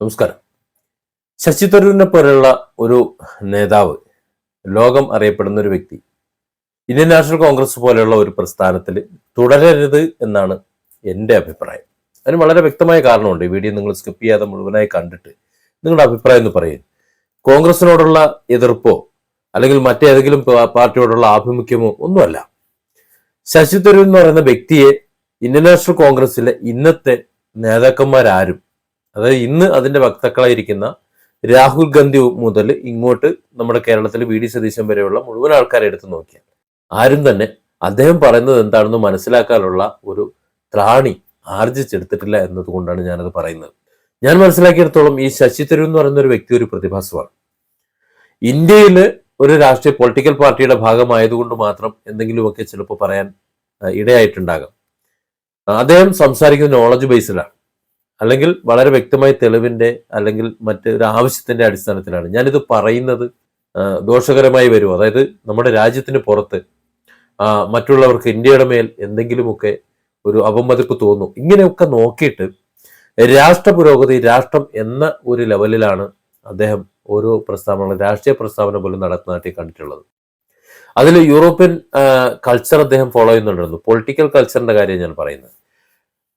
നമസ്കാരം. ശശി തരൂരിനെ പോലെയുള്ള ഒരു നേതാവ് ലോകം അറിയപ്പെടുന്ന ഒരു വ്യക്തി ഇന്ത്യൻ നാഷണൽ കോൺഗ്രസ് പോലെയുള്ള ഒരു പ്രസ്ഥാനത്തിൽ തുടരരുത് എന്നാണ് എന്റെ അഭിപ്രായം. അതിന് വളരെ വ്യക്തമായ കാരണമുണ്ട്. ഈ വീഡിയോ നിങ്ങൾ സ്കിപ്പ് ചെയ്യാതെ മുഴുവനായി കണ്ടിട്ട് നിങ്ങളുടെ അഭിപ്രായം എന്ന് പറയും. കോൺഗ്രസിനോടുള്ള എതിർപ്പോ അല്ലെങ്കിൽ മറ്റേതെങ്കിലും പാർട്ടിയോടുള്ള ആഭിമുഖ്യമോ ഒന്നുമല്ല. ശശി തരൂർ എന്ന് പറയുന്ന വ്യക്തിയെ ഇന്ത്യൻ നാഷണൽ കോൺഗ്രസിലെ ഇന്നത്തെ നേതാക്കന്മാരാരും അതായത് ഇന്ന് അതിന്റെ വക്താക്കളായിരിക്കുന്ന രാഹുൽ ഗാന്ധി മുതൽ ഇങ്ങോട്ട് നമ്മുടെ കേരളത്തിൽ വി ഡി സതീശൻ വരെയുള്ള മുഴുവൻ ആൾക്കാരെ എടുത്തു നോക്കിയാൽ ആരും തന്നെ അദ്ദേഹം പറയുന്നത് എന്താണെന്ന് മനസ്സിലാക്കാനുള്ള ഒരു ത്രാണി ആർജിച്ചെടുത്തിട്ടില്ല എന്നതുകൊണ്ടാണ് ഞാനത് പറയുന്നത്. ഞാൻ മനസ്സിലാക്കിയിടത്തോളം ഈ ശശി തരൂർ എന്ന് പറയുന്ന ഒരു വ്യക്തി ഒരു പ്രതിഭാസമാണ്. ഇന്ത്യയിൽ ഒരു രാഷ്ട്രീയ പൊളിറ്റിക്കൽ പാർട്ടിയുടെ ഭാഗമായതുകൊണ്ട് മാത്രം എന്തെങ്കിലുമൊക്കെ ചിലപ്പോൾ പറയാൻ ഇടയായിട്ടുണ്ടാകാം. അദ്ദേഹം സംസാരിക്കുന്ന നോളജ് ബേസിലാണ് അല്ലെങ്കിൽ വളരെ വ്യക്തമായ തെളിവിന്റെ അല്ലെങ്കിൽ മറ്റൊരു ആവശ്യത്തിന്റെ അടിസ്ഥാനത്തിലാണ്. ഞാനിത് പറയുന്നത് ദോഷകരമായി വരുമോ? അതായത് നമ്മുടെ രാജ്യത്തിന് പുറത്ത് മറ്റുള്ളവർക്ക് ഇന്ത്യയുടെ മേൽ എന്തെങ്കിലുമൊക്കെ ഒരു അപമതിപ്പ് തോന്നും. ഇങ്ങനെയൊക്കെ നോക്കിയിട്ട് രാഷ്ട്ര പുരോഗതി രാഷ്ട്രം എന്ന ഒരു ലെവലിലാണ് അദ്ദേഹം ഓരോ പ്രസ്താവന രാഷ്ട്രീയ പ്രസ്താവന പോലും നടത്തുന്നതായിട്ട് കണ്ടിട്ടുള്ളത്. അതിൽ യൂറോപ്യൻ കൾച്ചർ അദ്ദേഹം ഫോളോ ചെയ്യുന്നുണ്ടായിരുന്നു. പൊളിറ്റിക്കൽ കൾച്ചറിന്റെ കാര്യം ഞാൻ പറയുന്നത്.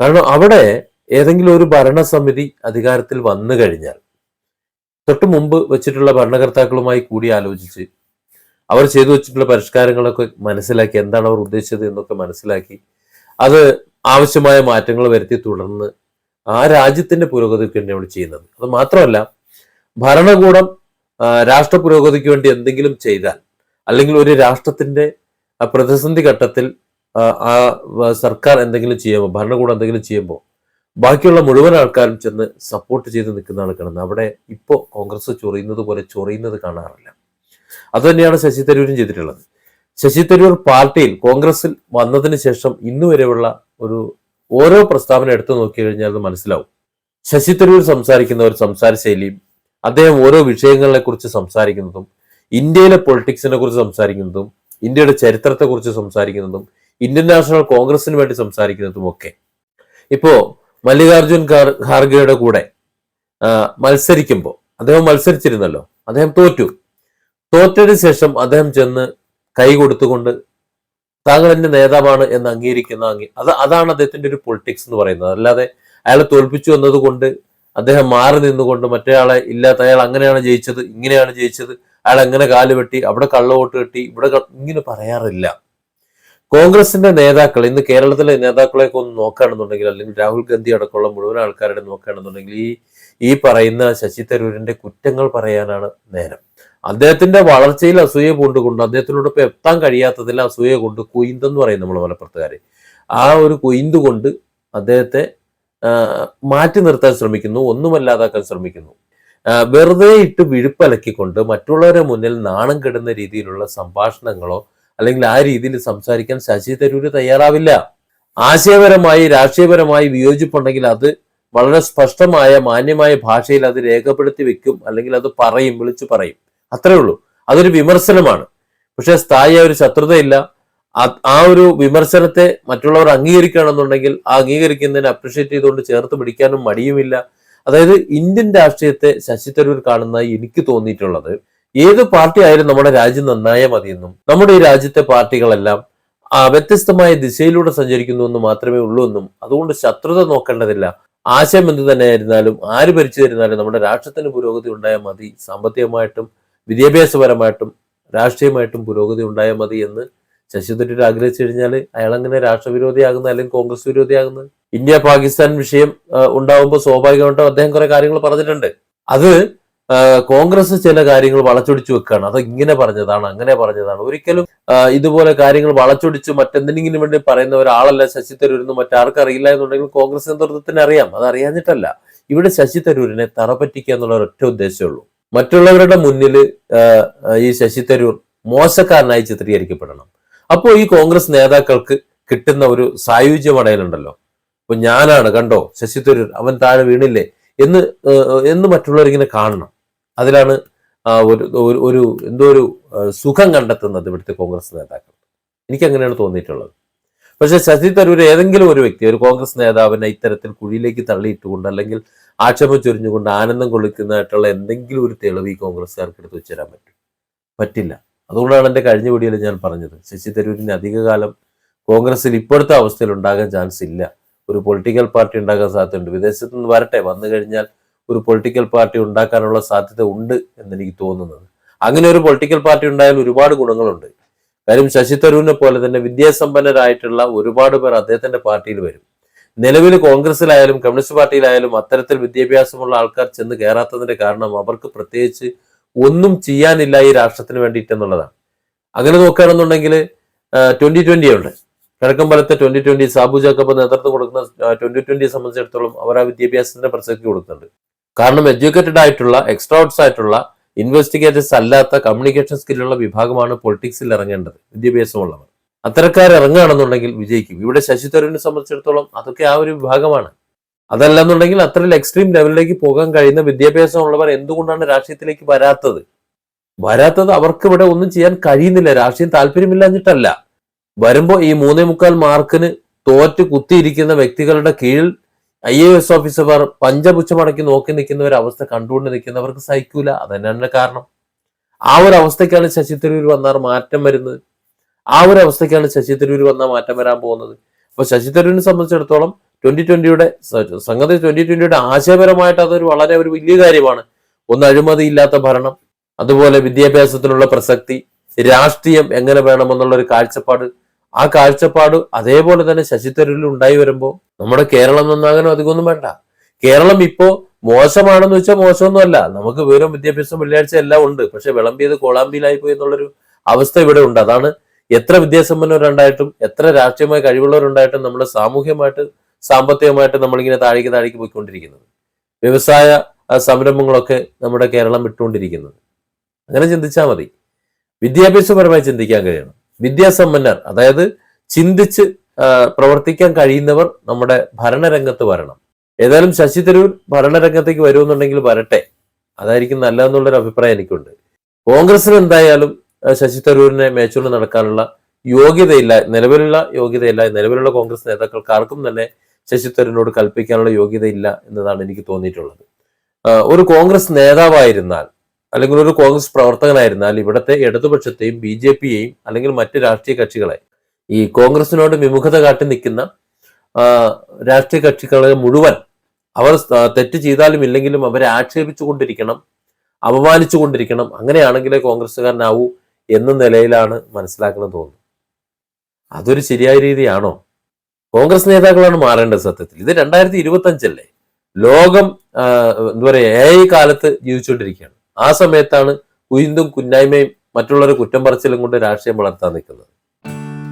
കാരണം അവിടെ ഏതെങ്കിലും ഒരു ഭരണസമിതി അധികാരത്തിൽ വന്നു കഴിഞ്ഞാൽ തൊട്ടു മുമ്പ് വെച്ചിട്ടുള്ള ഭരണകർത്താക്കളുമായി കൂടി ആലോചിച്ച് അവർ ചെയ്തു വെച്ചിട്ടുള്ള പരിഷ്കാരങ്ങളൊക്കെ മനസ്സിലാക്കി എന്താണ് അവർ ഉദ്ദേശിച്ചത് എന്നൊക്കെ മനസ്സിലാക്കി അത് ആവശ്യമായ മാറ്റങ്ങൾ വരുത്തി തുടർന്ന് ആ രാജ്യത്തിന്റെ പുരോഗതിക്ക് വേണ്ടി വേണ്ടിയാണ് ചെയ്യുന്നത്. അത് മാത്രമല്ല ഭരണകൂടം രാഷ്ട്ര പുരോഗതിക്ക് വേണ്ടി എന്തെങ്കിലും ചെയ്താൽ അല്ലെങ്കിൽ ഒരു രാഷ്ട്രത്തിന്റെ പ്രതിസന്ധി ഘട്ടത്തിൽ ആ സർക്കാർ എന്തെങ്കിലും ചെയ്യുമ്പോൾ ഭരണകൂടം എന്തെങ്കിലും ചെയ്യുമ്പോൾ ബാക്കിയുള്ള മുഴുവൻ ആൾക്കാരും ചെന്ന് സപ്പോർട്ട് ചെയ്ത് നിൽക്കുന്നതാണ് കാണുന്നത്. അവിടെ ഇപ്പോൾ കോൺഗ്രസ് ചൊറിയുന്നത് പോലെ ചൊറിയുന്നത് കാണാറില്ല. അതുതന്നെയാണ് ശശി തരൂരും ചെയ്തിട്ടുള്ളത്. ശശി തരൂർ പാർട്ടിയിൽ കോൺഗ്രസിൽ വന്നതിന് ശേഷം ഇന്നു വരെയുള്ള ഒരു ഓരോ പ്രസ്താവന എടുത്തു നോക്കി കഴിഞ്ഞാൽ അത് മനസ്സിലാവും. ശശി തരൂർ സംസാരിക്കുന്ന ഒരു സംസാര ശൈലിയും അദ്ദേഹം ഓരോ വിഷയങ്ങളെ കുറിച്ച് സംസാരിക്കുന്നതും ഇന്ത്യയിലെ പൊളിറ്റിക്സിനെ കുറിച്ച് സംസാരിക്കുന്നതും ഇന്ത്യയുടെ ചരിത്രത്തെ കുറിച്ച് സംസാരിക്കുന്നതും ഇന്ത്യൻ നാഷണൽ കോൺഗ്രസിന് വേണ്ടി സംസാരിക്കുന്നതും ഒക്കെ. ഇപ്പോ മല്ലികാർജുൻ ഖാർ- ഖാർഗെയുടെ കൂടെ മത്സരിക്കുമ്പോൾ അദ്ദേഹം മത്സരിച്ചിരുന്നല്ലോ അദ്ദേഹം തോറ്റു. തോറ്റതിന് ശേഷം അദ്ദേഹം ചെന്ന് കൈ കൊടുത്തുകൊണ്ട് താങ്കൾ എന്റെ നേതാവാണ് എന്ന് അംഗീകരിക്കുന്ന അംഗീ- അത് അതാണ് അദ്ദേഹത്തിന്റെ ഒരു പൊളിറ്റിക്സ് എന്ന് പറയുന്നത്. അല്ലാതെ അയാളെ തോൽപ്പിച്ചു എന്നതുകൊണ്ട് അദ്ദേഹം മാറി നിന്നുകൊണ്ട് മറ്റേയാളെ ഇല്ലാത്ത അയാൾ അങ്ങനെയാണ് ജയിച്ചത് ഇങ്ങനെയാണ് ജയിച്ചത് അയാൾ എങ്ങനെ കാൽ വെട്ടി അവിടെ കള്ളവോട്ട് കെട്ടി ഇവിടെ ഇങ്ങനെ പറയാറില്ല. കോൺഗ്രസിന്റെ നേതാക്കൾ ഇന്ന് കേരളത്തിലെ നേതാക്കളെയൊക്കെ ഒന്ന് നോക്കുകയാണെന്നുണ്ടെങ്കിൽ അല്ലെങ്കിൽ രാഹുൽ ഗാന്ധി അടക്കമുള്ള മുഴുവൻ ആൾക്കാരുടെ നോക്കുകയാണെന്നുണ്ടെങ്കിൽ ഈ ഈ പറയുന്ന ശശി തരൂരിന്റെ കുറ്റങ്ങൾ പറയാനാണ് നേരം. അദ്ദേഹത്തിന്റെ വളർച്ചയിൽ അസൂയ കൊണ്ടുകൊണ്ട് അദ്ദേഹത്തിനോടൊപ്പം എത്താൻ കഴിയാത്തതിൽ അസൂയ കൊണ്ട് കുയിന്തെന്ന് പറയും നമ്മൾ മലപ്പുറത്തുകാരെ. ആ ഒരു കുയിന്ത് കൊണ്ട് അദ്ദേഹത്തെ മാറ്റി നിർത്താൻ ശ്രമിക്കുന്നു ഒന്നുമല്ലാതാക്കാൻ ശ്രമിക്കുന്നു. വെറുതെ ഇട്ട് വിഴുപ്പലക്കിക്കൊണ്ട് മറ്റുള്ളവരുടെ മുന്നിൽ നാണം കെടുന്ന രീതിയിലുള്ള സംഭാഷണങ്ങളോ അല്ലെങ്കിൽ ആ രീതിയിൽ സംസാരിക്കാൻ ശശി തരൂര് തയ്യാറാവില്ല. ആശയപരമായി രാഷ്ട്രീയപരമായി വിയോജിപ്പുണ്ടെങ്കിൽ അത് വളരെ സ്പഷ്ടമായ മാന്യമായ ഭാഷയിൽ അത് രേഖപ്പെടുത്തി വെക്കും അല്ലെങ്കിൽ അത് പറയും വിളിച്ചു പറയും. അത്രേ ഉള്ളൂ. അതൊരു വിമർശനമാണ്. പക്ഷെ സ്ഥായിയായ ഒരു ശത്രുതയില്ല. ആ- ഒരു വിമർശനത്തെ മറ്റുള്ളവർ അംഗീകരിക്കണമെന്നുണ്ടെങ്കിൽ ആ അംഗീകരിക്കുന്നതിനെ അപ്രിഷ്യേറ്റ് ചെയ്തുകൊണ്ട് ചേർത്ത് പിടിക്കാനും മടിയുമില്ല. അതായത് ഇന്ത്യൻ രാഷ്ട്രീയത്തെ ശശി തരൂർ കാണുന്ന എനിക്ക് തോന്നിയിട്ടുള്ളത് ഏത് പാർട്ടി ആയാലും നമ്മുടെ രാജ്യം നന്നായാൽ മതിയെന്നും നമ്മുടെ ഈ രാജ്യത്തെ പാർട്ടികളെല്ലാം വ്യത്യസ്തമായ ദിശയിലൂടെ സഞ്ചരിക്കുന്നു എന്ന് മാത്രമേ ഉള്ളൂ എന്നും അതുകൊണ്ട് ശത്രുത നോക്കേണ്ടതില്ല. ആശയം എന്ത് തന്നെയായിരുന്നാലും ആര് ഭരിച്ചു തരുന്നാലും നമ്മുടെ രാഷ്ട്രത്തിന് പുരോഗതി ഉണ്ടായാൽ മതി സാമ്പത്തികമായിട്ടും വിദ്യാഭ്യാസപരമായിട്ടും രാഷ്ട്രീയമായിട്ടും പുരോഗതി ഉണ്ടായാൽ മതി എന്ന് ശശി തരൂർ ആഗ്രഹിച്ചു കഴിഞ്ഞാൽ അയാൾ അങ്ങനെ രാഷ്ട്രവിരോധിയാകുന്ന അല്ലെങ്കിൽ കോൺഗ്രസ് വിരോധിയാകുന്നത്? ഇന്ത്യ പാകിസ്ഥാൻ വിഷയം ഉണ്ടാവുമ്പോൾ സ്വാഭാവികമായിട്ടും അദ്ദേഹം കുറെ കാര്യങ്ങൾ പറഞ്ഞിട്ടുണ്ട്. അത് കോൺഗ്രസ് ചില കാര്യങ്ങൾ വളച്ചൊടിച്ചു വെക്കുകയാണ് അത് ഇങ്ങനെ പറഞ്ഞതാണ് അങ്ങനെ പറഞ്ഞതാണ്. ഒരിക്കലും ഇതുപോലെ കാര്യങ്ങൾ വളച്ചൊടിച്ച് മറ്റെന്തെങ്കിലും വേണ്ടി പറയുന്ന ഒരാളല്ല ശശി തരൂരെന്ന് മറ്റാർക്കറിയില്ല എന്നുണ്ടെങ്കിൽ കോൺഗ്രസ് നേതൃത്വത്തിന് അറിയാം. അത് അറിയാഞ്ഞിട്ടല്ല. ഇവിടെ ശശി തരൂരിനെ തറപറ്റിക്കുക എന്നുള്ള ഒരൊറ്റ ഉദ്ദേശമേ ഉള്ളൂ. മറ്റുള്ളവരുടെ മുന്നിൽ ഈ ശശി തരൂർ മോശക്കാരനായി ചിത്രീകരിക്കപ്പെടണം. അപ്പോൾ ഈ കോൺഗ്രസ് നേതാക്കൾക്ക് കിട്ടുന്ന ഒരു സായുജ്യമടയിലുണ്ടല്ലോ അപ്പൊ ഞാനാണ് കണ്ടോ ശശി തരൂർ അവൻ താഴെ വീണില്ലേ എന്ന് എന്ന് മറ്റുള്ളവരിങ്ങനെ കാണണം. അതിലാണ് ഒരു ഒരു- എന്തോ ഒരു സുഖം കണ്ടെത്തുന്നത് ഇവിടുത്തെ കോൺഗ്രസ് നേതാക്കൾ. എനിക്ക് അങ്ങനെയാണ് തോന്നിയിട്ടുള്ളത്. പക്ഷെ ശശി തരൂർ ഏതെങ്കിലും ഒരു വ്യക്തി ഒരു കോൺഗ്രസ് നേതാവിനെ ഇത്തരത്തിൽ കുഴിയിലേക്ക് തള്ളിയിട്ടുകൊണ്ട് അല്ലെങ്കിൽ ആക്ഷേപം ചൊരിഞ്ഞുകൊണ്ട് ആനന്ദം കൊള്ളിക്കുന്നതായിട്ടുള്ള എന്തെങ്കിലും ഒരു തെളിവ് ഈ കോൺഗ്രസ്സുകാർക്ക് എടുത്ത് വെച്ചുതരാൻ പറ്റും? പറ്റില്ല. അതുകൊണ്ടാണ് എന്റെ കഴിഞ്ഞ വീഡിയോയിൽ ഞാൻ പറഞ്ഞത്. ശശി തരൂരിന് അധികകാലം കോൺഗ്രസ്സിൽ ഇപ്പോഴത്തെ അവസ്ഥയിൽ ഉണ്ടാകാൻ ചാൻസ് ഇല്ല. ഒരു പൊളിറ്റിക്കൽ പാർട്ടി ഉണ്ടാകാൻ സാധ്യതയുണ്ട്. വിദേശത്ത് നിന്ന് വരട്ടെ. വന്നു കഴിഞ്ഞാൽ ഒരു പൊളിറ്റിക്കൽ പാർട്ടി ഉണ്ടാക്കാനുള്ള സാധ്യത ഉണ്ട് എന്നെനിക്ക് തോന്നുന്നത്. അങ്ങനെ ഒരു പൊളിറ്റിക്കൽ പാർട്ടി ഉണ്ടായാൽ ഒരുപാട് ഗുണങ്ങളുണ്ട്. കാര്യം ശശി തരൂരിനെ പോലെ തന്നെ വിദ്യാസമ്പന്നരായിട്ടുള്ള ഒരുപാട് പേർ അദ്ദേഹത്തിന്റെ പാർട്ടിയിൽ വരും. നിലവിൽ കോൺഗ്രസിലായാലും കമ്മ്യൂണിസ്റ്റ് പാർട്ടിയിലായാലും അത്തരത്തിൽ വിദ്യാഭ്യാസമുള്ള ആൾക്കാർ ചെന്ന് കയറാത്തതിന്റെ കാരണം അവർക്ക് പ്രത്യേകിച്ച് ഒന്നും ചെയ്യാനില്ല ഈ രാഷ്ട്രത്തിന് വേണ്ടിയിട്ടെന്നുള്ളതാണ്. അങ്ങനെ നോക്കുകയാണെന്നുണ്ടെങ്കിൽ ട്വന്റി ട്വന്റി ഉണ്ട്. കിഴക്കമ്പലത്തെ ട്വന്റി ട്വന്റി സാബു ജാക്കബ് നേതൃത്വം കൊടുക്കുന്ന ട്വന്റി ട്വന്റിയെ സംബന്ധിച്ചിടത്തോളം അവർ ആ വിദ്യാഭ്യാസത്തിന്റെ പ്രസക്തി കൊടുക്കുന്നുണ്ട്. കാരണം എഡ്യൂക്കേറ്റഡ് ആയിട്ടുള്ള എക്സ്ട്രോട്സ് ആയിട്ടുള്ള ഇൻവെസ്റ്റിഗേറ്റേഴ്സ് അല്ലാത്ത കമ്മ്യൂണിക്കേഷൻ സ്കില്ലുള്ള വിഭാഗമാണ് പൊളിറ്റിക്സിൽ ഇറങ്ങേണ്ടത്. വിദ്യാഭ്യാസമുള്ളവർ. അത്തരക്കാർ ഇറങ്ങുകയാണെന്നുണ്ടെങ്കിൽ വിജയിക്കും. ഇവിടെ ശശി തരൂരിനെ സംബന്ധിച്ചിടത്തോളം അതൊക്കെ ആ ഒരു വിഭാഗമാണ്. അതല്ലെന്നുണ്ടെങ്കിൽ അത്ര എക്സ്ട്രീം ലെവലിലേക്ക് പോകാൻ കഴിയുന്ന വിദ്യാഭ്യാസമുള്ളവർ എന്തുകൊണ്ടാണ് രാഷ്ട്രീയത്തിലേക്ക് വരാത്തത്? വരാത്തത് അവർക്ക് ഇവിടെ ഒന്നും ചെയ്യാൻ കഴിയുന്നില്ല. രാഷ്ട്രീയം താല്പര്യമില്ലാഞ്ഞിട്ടല്ല. വരുമ്പോ ഈ മൂന്നേ മുക്കാൽ മാർക്കിന് തോറ്റ് കുത്തിയിരിക്കുന്ന വ്യക്തികളുടെ കീഴിൽ ഐ എ എസ് ഓഫീസർമാർ പഞ്ചപുച്ഛമടക്കി നോക്കി നിൽക്കുന്ന ഒരു അവസ്ഥ കണ്ടുകൊണ്ട് നിൽക്കുന്നവർക്ക് സഹിക്കൂല. അതന്നെയാണ് കാരണം. ആ ഒരു അവസ്ഥയ്ക്കാണ് ശശി തരൂർ വന്നാൽ മാറ്റം വരുന്നത്. ആ ഒരു അവസ്ഥയ്ക്കാണ് ശശി തരൂർ വന്നാൽ മാറ്റം വരാൻ പോകുന്നത്. അപ്പൊ ശശി തരൂരിനെ സംബന്ധിച്ചിടത്തോളം ട്വന്റി ട്വന്റിയുടെ സംഗതി ട്വന്റി ട്വന്റിയുടെ ആശയപരമായിട്ട് അതൊരു വളരെ ഒരു വലിയ കാര്യമാണ്. ഒന്ന് അഴിമതി ഇല്ലാത്ത ഭരണം അതുപോലെ വിദ്യാഭ്യാസത്തിനുള്ള പ്രസക്തി രാഷ്ട്രീയം എങ്ങനെ വേണമെന്നുള്ള ഒരു കാഴ്ചപ്പാട്. ആ കാഴ്ചപ്പാട് അതേപോലെ തന്നെ ശശി തരൂരിൽ ഉണ്ടായി വരുമ്പോൾ നമ്മുടെ കേരളം നന്നാകാനോ അധികമൊന്നും വേണ്ട. കേരളം ഇപ്പോ മോശമാണെന്ന് വെച്ചാൽ മോശമൊന്നുമല്ല. നമുക്ക് വിവരം വിദ്യാഭ്യാസം വെള്ളിയാഴ്ച എല്ലാം ഉണ്ട്. പക്ഷെ വിളമ്പിയത് കോളാമ്പിയിലായി പോയി എന്നുള്ളൊരു അവസ്ഥ ഇവിടെ ഉണ്ട്. അതാണ് എത്ര വിദ്യാസമ്പന്നവരുണ്ടായിട്ടും എത്ര രാഷ്ട്രീയമായ കഴിവുള്ളവരുണ്ടായിട്ടും നമ്മുടെ സാമൂഹ്യമായിട്ട് സാമ്പത്തികമായിട്ട് നമ്മളിങ്ങനെ താഴേക്ക് താഴേക്ക് പോയിക്കൊണ്ടിരിക്കുന്നത്. വ്യവസായ സംരംഭങ്ങളൊക്കെ നമ്മുടെ കേരളം വിട്ടുകൊണ്ടിരിക്കുന്നത്. അങ്ങനെ ചിന്തിച്ചാൽ മതി. വിദ്യാഭ്യാസപരമായി ചിന്തിക്കാൻ കഴിയണം. വിദ്യാസമ്പന്നർ അതായത് ചിന്തിച്ച് പ്രവർത്തിക്കാൻ കഴിയുന്നവർ നമ്മുടെ ഭരണരംഗത്ത് വരണം. ഏതായാലും ശശി തരൂർ ഭരണരംഗത്തേക്ക് വരുമെന്നുണ്ടെങ്കിൽ വരട്ടെ. അതായിരിക്കും നല്ലതെന്നുള്ളൊരു അഭിപ്രായം എനിക്കുണ്ട്. കോൺഗ്രസിന് എന്തായാലും ശശി തരൂരിനെ മേച്ചുകൊണ്ട് നടക്കാനുള്ള യോഗ്യതയില്ല നിലവിലുള്ള യോഗ്യതയില്ല നിലവിലുള്ള കോൺഗ്രസ് നേതാക്കൾക്ക് ആർക്കും തന്നെ ശശി തരൂരിനോട് കൽപ്പിക്കാനുള്ള യോഗ്യതയില്ല എന്നതാണ് എനിക്ക് തോന്നിയിട്ടുള്ളത്. ഒരു കോൺഗ്രസ് നേതാവായിരുന്നാൽ അല്ലെങ്കിൽ ഒരു കോൺഗ്രസ് പ്രവർത്തകനായിരുന്നാൽ ഇവിടുത്തെ ഇടതുപക്ഷത്തെയും ബി ജെ പിയെയും അല്ലെങ്കിൽ മറ്റ് രാഷ്ട്രീയ കക്ഷികളെ ഈ കോൺഗ്രസിനോട് വിമുഖത കാട്ടി നിൽക്കുന്ന രാഷ്ട്രീയ കക്ഷികളെ മുഴുവൻ അവർ തെറ്റ് ചെയ്താലും ഇല്ലെങ്കിലും അവരെ ആക്ഷേപിച്ചു കൊണ്ടിരിക്കണം അപമാനിച്ചു കൊണ്ടിരിക്കണം അങ്ങനെയാണെങ്കിലേ കോൺഗ്രസ്സുകാരനാവൂ എന്ന നിലയിലാണ് മനസ്സിലാക്കുന്നത് തോന്നുന്നു അതൊരു ശരിയായ രീതിയാണോ? കോൺഗ്രസ് നേതാക്കളാണ് മാറേണ്ടത് സത്യത്തിൽ. ഇത് രണ്ടായിരത്തി ഇരുപത്തി അഞ്ചല്ലേ ലോകം എന്താ പറയുക എ ഐ കാലത്ത് ജീവിച്ചുകൊണ്ടിരിക്കുകയാണ്. ആ സമയത്താണ് കുയിന്തും കുന്നായ്മയും മറ്റുള്ളവരെ കുറ്റം പറച്ചിലും കൊണ്ട് രാഷ്ട്രീയം വളർത്താൻ നിൽക്കുന്നത്.